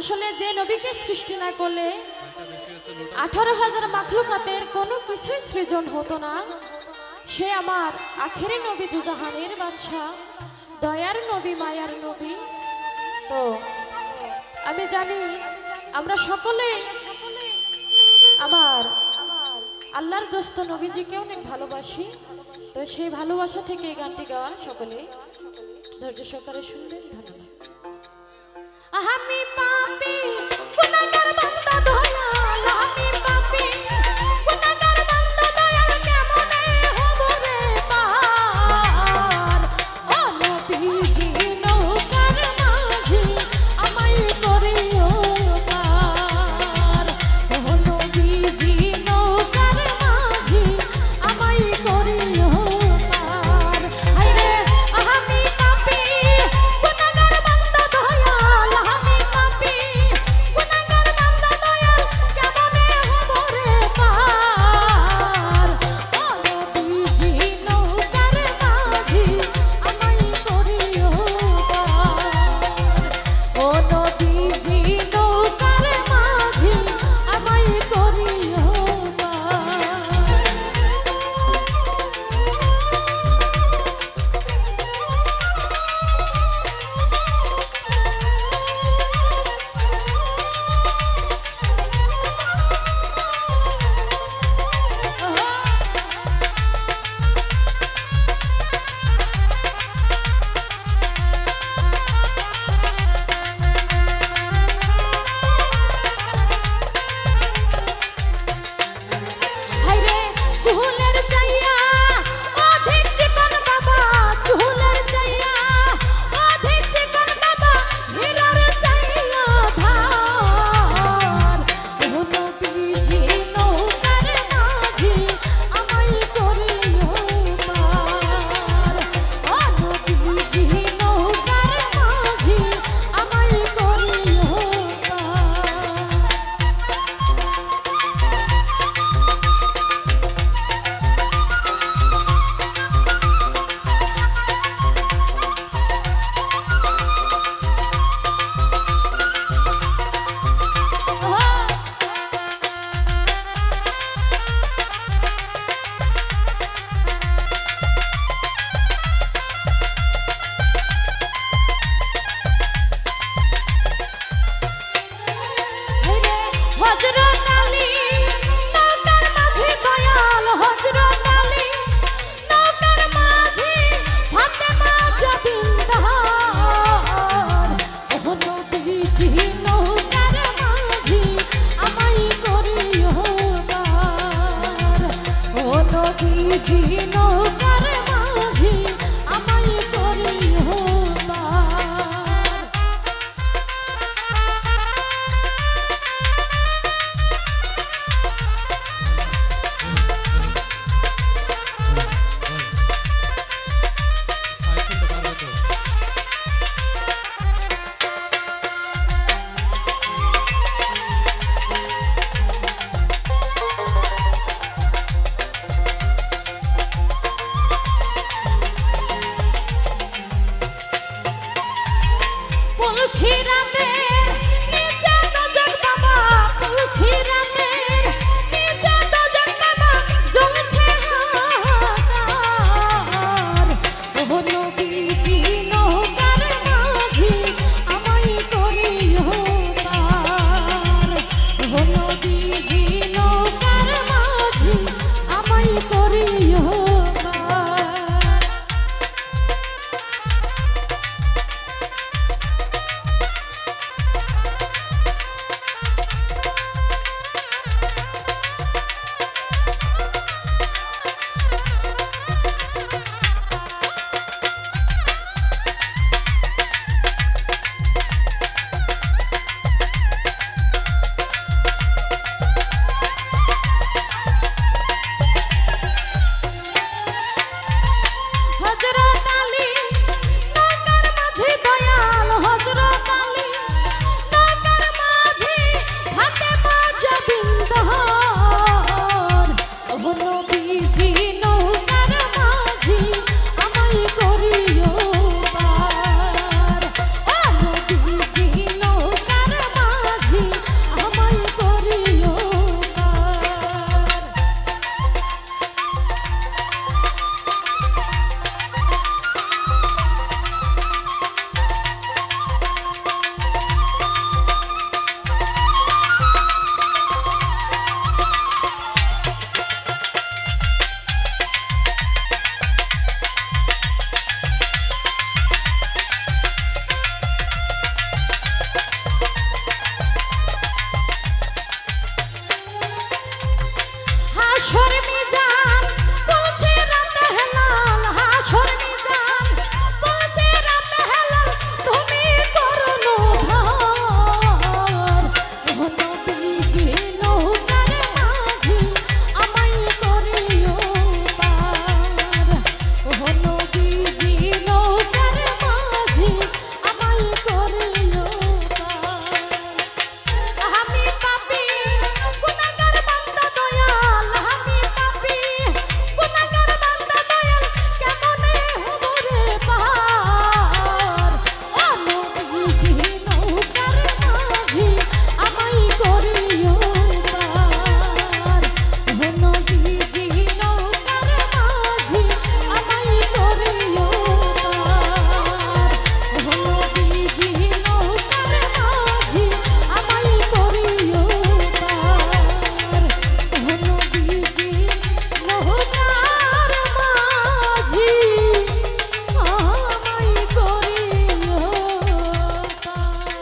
আসলে যে নবীকে সৃষ্টি না করলে আঠারো হাজার মাখলুকাতের কোনো কিছুই সৃজন হতো না। সে আমার আখেরি নবী দুজাহানের বাদশাহ, দয়ার নবী, মায়ার নবী। তো আমি জানি আমরা সকলেই আমার আল্লাহর দোস্ত নবীজিকে অনেক ভালোবাসি। তো সেই ভালোবাসা থেকে এই গানটি গাওয়া সকলে ধৈর্য সহকারে শুনবেন। ধন্যবাদ। আমি পাপি